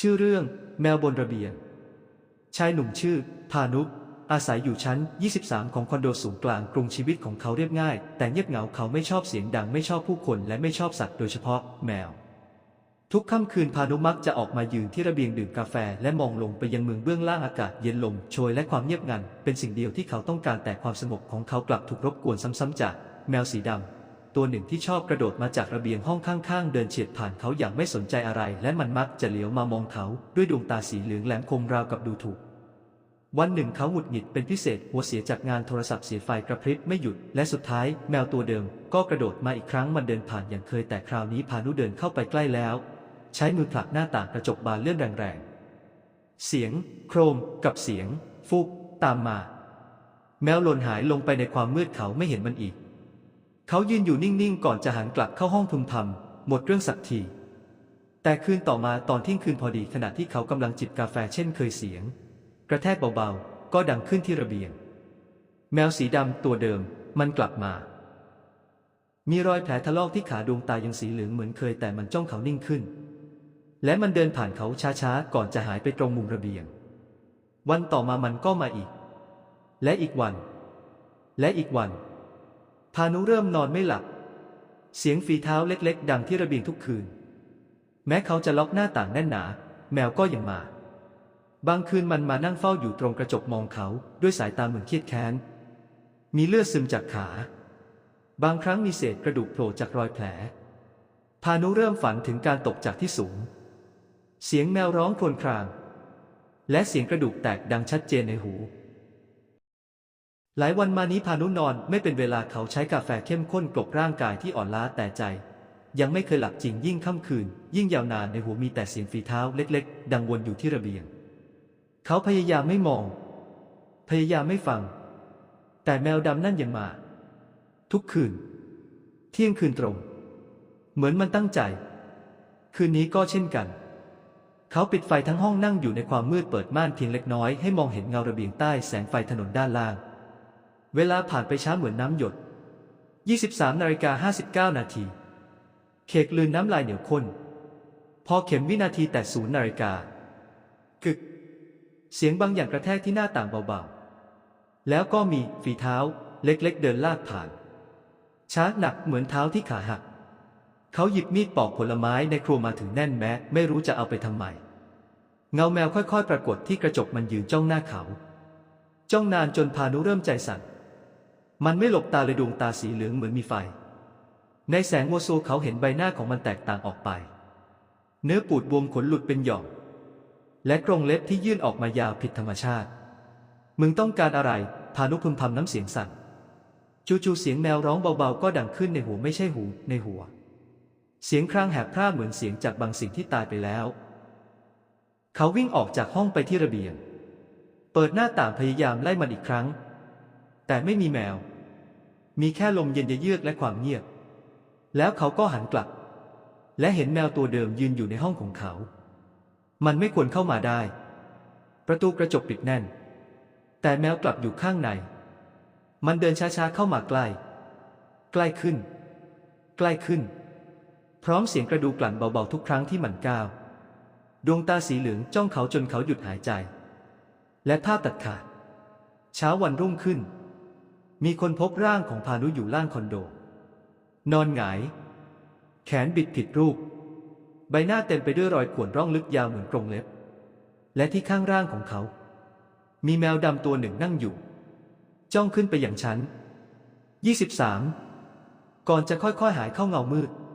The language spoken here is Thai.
ชื่อเรื่องแมวบนระเบียง ชายหนุ่มชื่อพานุอาศัยอยู่ชั้น 23 ของคอนโดสูงกลางกรุงชีวิตของเขาเรียบง่าย แต่เงียบเหงาเขาไม่ชอบเสียงดังไม่ชอบผู้คนและไม่ชอบสัตว์โดยเฉพาะแมว ทุกค่ำคืนพานุมักจะออกมายืนที่ระเบียงดื่มกาแฟและมองลงไปยังเมืองเบื้องล่างอากาศเย็นลมโชยและความเงียบงัน เป็นสิ่งเดียวที่เขาต้องการแต่ความสงบของเขากลับถูกรบกวนซ้ำๆจาก แมวสีดำ ตัวหนึ่งที่ชอบกระโดดมาจากระเบียงห้องข้างๆ เดินเฉียดผ่านเขาอย่างไม่สนใจอะไร และมันมักจะเหลียวมามองเขาด้วยดวงตาสีเหลืองแหลมคมราวกับดูถูก วันหนึ่งเขาหงุดหงิดเป็นพิเศษหัวเสียจากงานโทรศัพท์เสียไฟกระพริบไม่หยุด และสุดท้ายแมวตัวเดิม ก็กระโดดมาอีกครั้งมันเดินผ่านอย่างเคยแต่คราวนี้พานุเดินเข้าไปใกล้แล้ว ใช้มือผลักหน้าต่างกระจกบานเลื่อนแรงๆเสียง โครม กับเสียง ฟุกตามมา แมวหล่นหายลงไปในความมืดเขาไม่เห็นมันอีก เขายืนอยู่นิ่งๆ ก่อนจะหันกลับเข้าห้องพึมพำหมดเรื่องสักที แต่คืนต่อมาตอนเที่ยงคืนพอดีขณะที่เขากำลังจิบกาแฟเช่นเคยเสียง กระแทกเบาๆ ก็ดังขึ้นที่ระเบียง แมวสีดำตัวเดิมมันกลับมา มีรอยแผลถลอกที่ขาดวงตายังสีเหลืองเหมือนเคยแต่มันจ้องเขานิ่งขึ้น และมันเดินผ่านเขาช้าๆ ก่อนจะหายไปตรงมุมระเบียง วันต่อมามันก็มาอีก และอีกวัน และอีกวัน พานุเริ่มนอนไม่หลับ เสียงฝีเท้าเล็กๆ ดังที่ระเบียงทุกคืน แม้เขาจะล็อกหน้าต่างแน่นหนา แมวก็ยังมา บางคืนมันมานั่งเฝ้าอยู่ตรงกระจกมองเขาด้วยสายตาเหมือนเครียดแค้น มีเลือดซึมจากขา บางครั้งมีเศษกระดูกโผล่จากรอยแผล พานุเริ่มฝันถึงการตกจากที่สูง เสียงแมวร้องครวญคราง และเสียงกระดูกแตกดังชัดเจนในหู หลายวันมานี้พานุนอนไม่เป็นเวลาเขาใช้กาแฟเข้มข้นกลบร่างกายที่อ่อนล้าแต่ใจ ยังไม่เคยหลับจริงยิ่งค่ำคืน ยิ่งยาวนานในหัวมีแต่เสียงฝีเท้าเล็กๆ ดังวนอยู่ที่ระเบียง เขาพยายามไม่มอง พยายามไม่ฟัง แต่แมวดำนั่นยังมา ทุกคืน เที่ยงคืนตรง เหมือนมันตั้งใจ คืนนี้ก็เช่นกันเขาปิดไฟทั้งห้องนั่งอยู่ในความมืดเปิดม่านเพียงเล็กน้อยให้มองเห็นเงาระเบียงใต้แสงไฟถนนด้านล่าง เวลาผ่านไปช้าเหมือนน้ำหยด 23นาฬิกา59 นาที เคกลืนน้ำลายเหนียวข้น พอเข็มวินาทีแต่ศูนย์นาฬิกากึก เสียงบางอย่างกระแทกที่หน้าต่างเบาๆ แล้วก็มีฝีเท้าเล็กๆ เดินลากผ่าน ช้าหนักเหมือนเท้าที่ขาหัก เขาหยิบมีดปอกผลไม้ในครัวมาถึงแน่นแม้ ไม่รู้จะเอาไปทำไม เงาแมวค่อยๆ ปรากฏที่กระจกมันยืนจ้องหน้าเขา จ้องนานจนพานุเริ่มใจสั่น มันไม่หลบตาเลยดวงตาสีเหลืองเหมือนมีไฟ ในแสงโวโซเขาเห็นใบหน้าของมันแตกต่างออกไป เนื้อปูดบวมขนหลุดเป็นหย่อม และกรงเล็บที่ยื่นออกมายาวผิดธรรมชาติ มึงต้องการอะไรพานุพึมพำน้ำเสียงสั่น จู่ๆเสียงแมวร้องเบาๆ ก็ดังขึ้นในหูไม่ใช่หูในหัว เสียงครางแหบพร่าเหมือนเสียงจากบางสิ่งที่ตายไปแล้ว เขาวิ่งออกจากห้องไปที่ระเบียง เปิดหน้าต่างพยายามไล่มันอีกครั้ง แต่ไม่มีแมว มีแค่ลมเย็นเยือกและความเงียบ แล้วเขาก็หันกลับ และเห็นแมวตัวเดิมยืนอยู่ในห้องของเขา มันไม่ควรเข้ามาได้ ประตูกระจกปิดแน่น แต่แมวกลับอยู่ข้างใน มันเดินช้าๆเข้ามาใกล้ ใกล้ขึ้น ใกล้ขึ้น พร้อมเสียงกระดูกลั่นเบาๆทุกครั้งที่มันก้าว ดวงตาสีเหลืองจ้องเขาจนเขาหยุดหายใจ และภาพตัดขาด เช้าวันรุ่งขึ้น มีคนพบร่างของพานุอยู่ล่างคอนโด นอนหงาย แขนบิดผิดรูป ใบหน้าเต็มไปด้วยรอยข่วนร่องลึกยาวเหมือนกรงเล็บ และที่ข้างร่างของเขา มีแมวดำตัวหนึ่งนั่งอยู่ จ้องขึ้นไปอย่างฉัน 23 ก่อนจะค่อยๆหายเข้าเงามืด